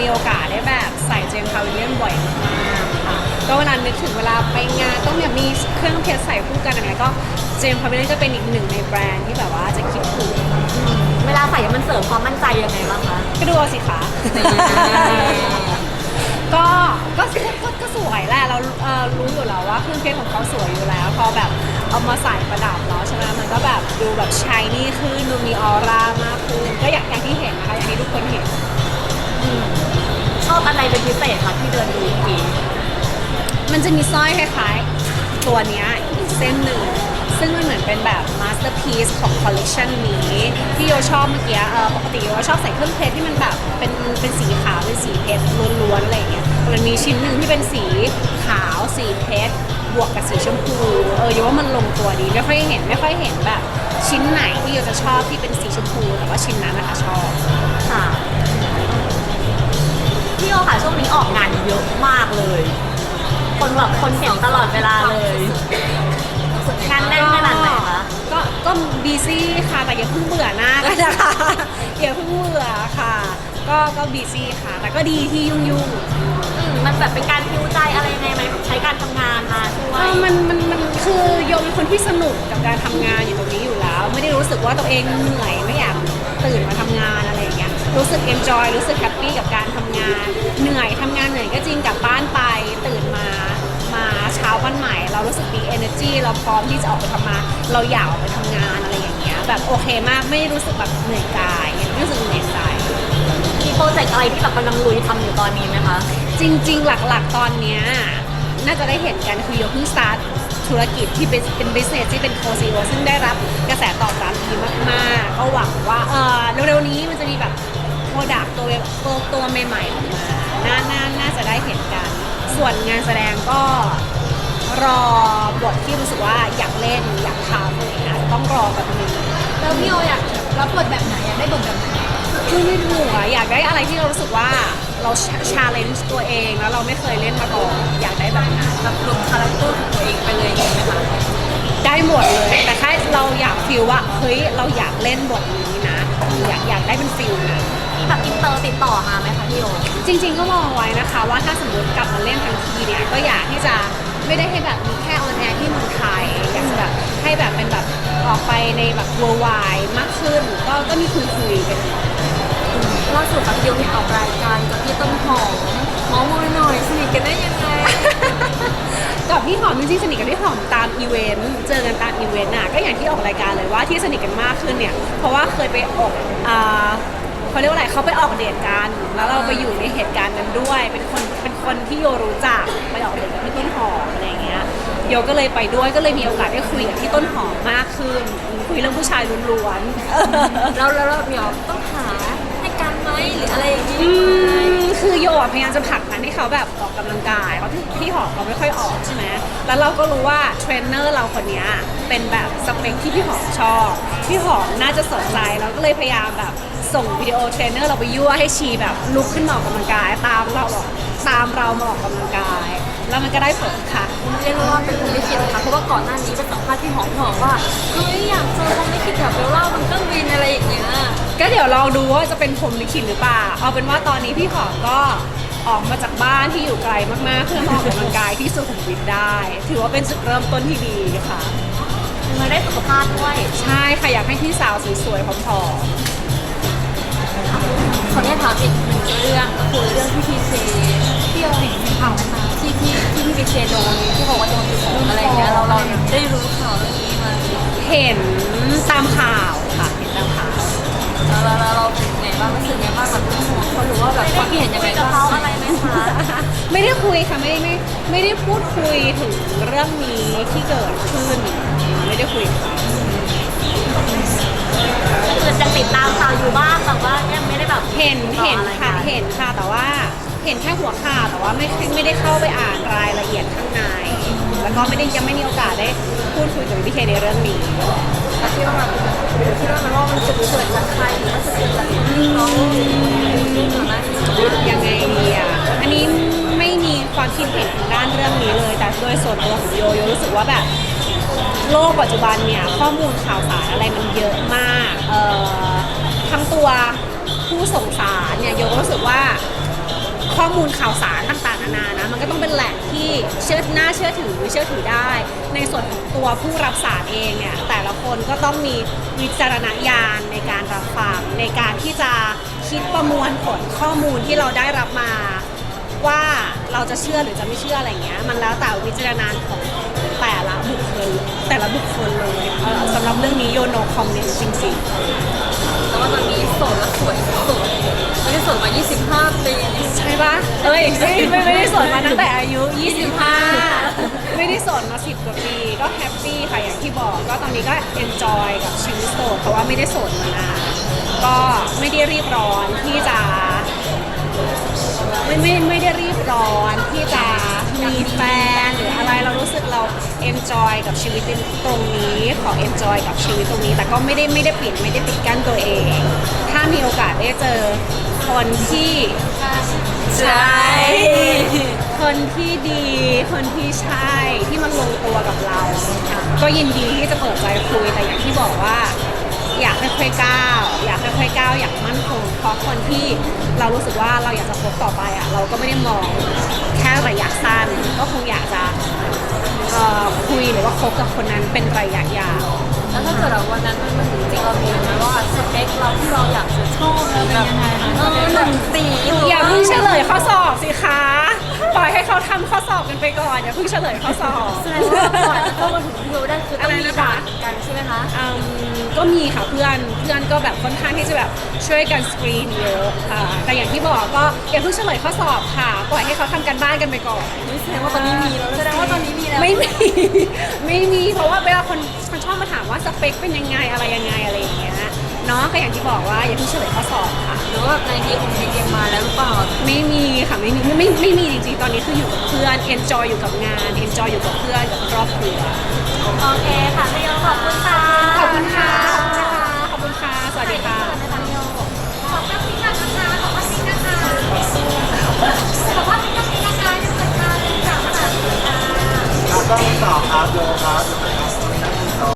มีโอกาสได้แบบใส่เจมส์พาวิเลียนบ่อยมากๆค่ะก็เวลานึกถึงเวลาไปงานต้องแบบมีเครื่องเพชรใส่คู่กันอะไรก็เจมส์พาวิเลียนจะเป็นอีกหนึ่งในแบรนด์ที่แบบว่าจะคิดถึงเวลาใส่มันเสริมความมั่นใจยังไงบ้างคะ ก็ดูเอาสิคะ ก็ก็ก็ก็สวยแหละเราเอ่อรู้อยู่แล้วว่าเครื่องเพชรของเขาสวยอยู่แล้ว พอแบบเอามาใส่ประดับแล้วใช่ไหมมันก็แบบดูแบบชายนี่ขึ้นดูมีออร่ามากขึ้นก็อย่างอย่างที่เห็นนะคะอย่างที่ทุกคนเห็น ชอบอะไรเป็นพิเศษคะที่เดินดูเมื่อกี้มันจะมีสร้อยคล้ายๆ ตัวเนี้ยอีกเส้นหนึ่ง ซึ่งมันเหมือนเป็นแบบมาสเตอร์พี e ของคอลเลกชันนี้ ที่โยชอบเมื่อกี้เออปกติโยชอบใส่เครื่องเพชรที่มันแบบเป็นเป็นสีขาว เป็นสีเพชรล้วนๆอะไรอย่างเงี้ยแต่มันมีชิ้นหนึ่งที่เป็นสีขาวสีเพชรบวกกับสีชมพูเออโยว่ามันลงตัวดีไม่ค่อยเห็นไม่ค่อยเห็นแบบ ชิ้นไหนที่โยจะชอบที่เป็นสีชมพูแต่ว่าชิ้นนั้นนะคะชอบค่ะ พี่โอค่ะช่วงนี้ออกงานเยอะมากเลย คนแบบคนเห็นตลอดเวลาเลยงานแน่นขนาดไหนคะ ก็ก็บีซี่ค่ะแต่อย่าเพิ่งเบื่อหน้ากันนะคะอย่าเพิ่งเบื่อค่ะ ก็ก็บีซี่ค่ะ แต่ก็ดีที่ยุ่งยุ่งอืมมันแบบเป็นการพิวใจอะไรยังไงไหมใช้การทำงานมาช่วเอยอมันมันมันคือโยมเป็นคนที่สนุกกับการทำงานอยู่ตรงนี้อยู่แล้ว ไม่ได้รู้สึกว่าตัวเองเหนื่อยไม่อยากตื่นมาทำงานอะไรอย่างเงี้ย รู้สึกเอนจอยรู้สึกแฮปปี้กับการทำงาน เหนื่อยทำงานเหนื่อยก็จริงกลับบ้านไปตื่นมามาเช้าวันใหม่ เรารู้สึกมี energy เราพร้อมที่จะออกไปทำงานเราอยากออกไปทำงานอะไรอย่างเงี้ยแบบโอเคมากไม่รู้สึกแบบเหนื่อยกายไม่รู้สึกเหนื่อยใจ มีโปรเจกต์อะไรที่แบบกำลังลุยทำอยู่ตอนนี้ไหมคะ จริงๆ หลักๆ ตอนเนี้ยน่าจะได้เห็นกันคือโยเพิ่งสตาร์ทธุรกิจที่เป็นเป็นบิสเนสที่เป็นโคซีโอซึ่งได้รับกระแสตอบรับดีมากๆ ก็หวังว่าเออเร็วๆนี้มันจะมีแบบ โปรดักตัวตัวตัวใหม่ๆออกมาน่าน่าน่าจะได้เห็นกัน ส่วนงานแสดงก็รอบทที่รู้สึกว่าอยากเล่นอยากทำอะไรอย่างเงี้ยต้องรอแบบนึง แล้วพี่โออยากรับบทแบบไหนอยากได้บทแบบไหนคือไม่ถูกอะอยากได้อะไรที่เรารู้สึกว่าเราชาเลนจ์ตัวเองแล้วเราไม่เคยเล่นมาก่อนอยากได้แบบนั้นแบบลงคาแรคเตอร์ของตัวเองไปเลยอย่างนี้ไหมคะได้หมดเลยแต่ถ้าเราอยากฟีลว่าเฮ้ยเราอยากเล่นบทนี้นะ อยากอยากได้เป็นฟีลนะมีแบบอินเตอร์ติดต่อมาไหมคะพี่โอจริง ๆ ก็มองไว้นะคะว่าถ้าสมมติกลับมาเล่นทันทีเนี่ยก็อยากที่จะไม่ได้ให้แบบมีแค่ออนแอร์ที่เมืองไทยอยากจะแบบให้แบบเป็นแบบออกไปในแบบ worldwide มากขึ้น ก็ก็มีคุยคุยๆกันอยู่ ล่าสุดกับพี่โอเห็นออกรายการกับพี่ต้นหอมหมอมอยหน่อยสนิทกันได้ยังไง กับพี่หอมจริงๆสนิทกับพี่หอมตามอีเวนต์เจอกันตามอีเวนต์อะก็อย่างที่ออกรายการเลยว่าที่สนิทกันมากขึ้นเนี่ย เพราะว่าเคยไปออกอ่าเขาเรียกว่าอะไรเขาไปออกเดทกันแล้วเราไปอยู่ในเหตุการณ์นั้นด้วย เป็นคนเป็นคนที่โยรู้จักไปออกเดทกับพี่ต้นหอมอะไรอย่างเงี้ยโยก็เลยไปด้วยก็เลยมีโอกาสได้คุยกับพี่ต้นหอมมากขึ้น คุยเรื่องผู้ชายล้วนๆแล้วแล้วเราเดี๋ยวต้องหาให้กันไหมหรืออะไรอย่างนี้อืม คือโยอะพยายามจะผลักดันให้เขาแบบออกกำลังกายเพราะที่ที่หอมเขาไม่ค่อยออกใช่ไหมแล้วเราก็รู้ว่าเทรนเนอร์เราคนนี้เป็นแบบสเปคที่พี่หอมชอบพี่หอมน่าจะสนใจเราก็เลยพยายามแบบส่งวิดีโอเทรนเนอร์เราไปยั่วให้ชีแบบลุกขึ้นมาออกกำลังกาย ตามเราออกตามเรามาออกกำลังกาย แล้วมันก็ได้ผลค่ะเรียกว่าเป็นคนลิขิตนะคะเพราะว่าก่อนหน้านี้ไปสัมภาษณ์ที่หอมหอมว่าเฮ้ยอยากเจอคนลิขิตแบบเบลล่าบนเครื่องบินอะไรอย่างเงี้ย ก็เดี๋ยวลองดูว่าจะเป็นผมลิขิตหรือเปล่า เอาเป็นว่าตอนนี้พี่หอมก็ออกมาจากบ้านที่อยู่ไกลมากๆ เพื่อมาออกกำลังกายที่สุขุมวิทได้ ถือว่าเป็นจุดเริ่มต้นที่ดีค่ะมาได้สุขภาพด้วยใช่ค่ะอยากให้พี่สาวสวยๆผอมขออนุญาตถามอีกหนึ่งเรื่องก็คือเรื่องที่พีเคพี่โอเห็นข่าวไหมคะที่ที่ที่พี่พีเคโดนที่บอกว่าโดนจุดอะไรอย่างเงี้ยเราเราได้รู้ข่าวเรื่องนี้มา ๆเห็นตามข่าว แล้วเราเราเป็นไงบ้างรู้สึกไงบ้างกับเรื่องของคนหรือว่าแบบความคิดเห็นยังไงกับเขาอะไรไหมคะ ไม่ได้คุยค่ะไม่ไม่ไม่ได้พูดคุยถึงเรื่องนี้ที่เกิดขึ้น ไม่ได้คุยค่ะคือจะติดตามข่าวอยู่บ้างแต่ว่ายังไม่ได้แบบเห็นเห็นต่ออะไรค่ะกันเห็นค่ะแต่ว่าเห็นแค่หัวข่าวแต่ว่าไม่ไม่ได้เข้าไปอ่านรายละเอียดข้างใน แล้วก็ไม่ได้ยังไม่มีโอกาสได้พูดคุยกับพี่เคในเรื่องนี้ คิดว่าแบบคิดว่ามันว่ามันจะเกิดจากใครหรือว่าจะเกิดจากน้องที่ก่อนหน้านี้ยังไงดีอะ อันนี้ไม่มีความคิดเห็นทางด้านเรื่องนี้เลย แต่โดยส่วนตัวของโยโยรู้สึกว่าแบบโลกปัจจุบันเนี่ยข้อมูลข่าวสารอะไรมันเยอะมากเอ่อทั้งตัวผู้ส่งสารเนี่ยโยก็รู้สึกว่าข้อมูลข่าวสารต่าง นานานะ มันก็ต้องเป็นแหล่งที่เชื่อน่าเชื่อถือเชื่อถือได้ ในส่วนของตัวผู้รับสารเองเนี่ยแต่ละคนก็ต้องมีวิจารณญาณในการรับฟังในการที่จะคิดประมวลผลข้อมูลที่เราได้รับมา ว่าเราจะเชื่อหรือจะไม่เชื่ออะไรเงี้ยมันแล้วแต่วิจารณญาณของแต่ละบุคคลแต่ละบุคคลเลยเอ่อสำหรับเรื่องนี้โยโนคอมเมนต์จริงๆ แต่ว่าตอนนี้โสดและสวยสุด ไม่ได้สดมา 25 ปีใช่ปะเอ้ยไม่ไม่ไม่ได้สดมาตั้งแต่อายุ 25 ไม่ได้สดมา 10 กว่าปีก็แฮปปี้ค่ะอย่างที่บอกก็ตอนนี้ก็เอนจอยกับชีวิตโสดเพราะว่าไม่ได้สดมานานก็ไม่ได้รีบร้อนที่จะ ไม่ไม่ไม่ได้รีบร้อนที่จะ เราเอนจอยกับชีวิตตรงนี้ ขอเอนจอยกับชีวิตตรงนี้ แต่ก็ไม่ได้ไม่ได้ปิดไม่ได้ปิดกั้นตัวเอง ถ้ามีโอกาสได้เจอคนที่ใช่คนที่ดีคนที่ใช่ที่มันลงตัวกับเรา ก็ยินดีที่จะเปิดใจคุยแต่อย่างที่บอกว่าอยากค่อยๆก้าวอยากค่อยๆก้าวอย่างมั่นคงเพราะคนที่เรารู้สึกว่าเราอยากจะคบต่อไปอะเราก็ไม่ได้มองแค่ระยะสั้นก็คงอยากจะเอ่อคุย หรือว่าคบกับคนนั้นเป็นระยะยาวแล้วถ้าเกิดว่าวันนั้นมันถึงจริงเรามีไหมว่าสเปคเราที่เราอยากจะชอบเราเป็นยังไงเออหนึ่งสีอย่าเพิ่งเฉลยข้อสอบสิคะปล่อยให้เขาทำข้อสอบกันไปก่อนอย่าเพิ่งเฉลยข้อสอบ แสดงว่าก่อนจะเข้ามาถึงที่เราได้คือต้องมีด่านกันใช่ไหมคะ อืม ก็มีค่ะเพื่อนเพื่อนก็แบบค่อนข้างที่จะแบบช่วยกันสกรีนเยอะค่ะแต่อย่างที่บอกก็อย่าเพิ่งเฉลยข้อสอบค่ะ ปล่อยให้เขาทำกันบ้านกันไปก่อน แสดงว่าตอนนี้มีแล้วแสดงว่าตอนนี้มีแล้ว ไม่มี ไม่มี เพราะว่าเวลาคนคนชอบมาถามว่าสเปคเป็นยังไงอะไรยังไงอะไรอย่างเงี้ยเนาะก็อย่างที่บอกว่าอย่าเพิ่งเฉลยข้อสอบค่ะ หรือว่าในดีของดีเกมมาแล้วหรือเปล่า ไม่มีค่ะไม่มีไม่ไม่ไม่มีจริงๆตอนนี้คืออยู่กับเพื่อน enjoy อยู่กับงาน enjoy อยู่กับเพื่อนกับครอบครัว โอเค 的。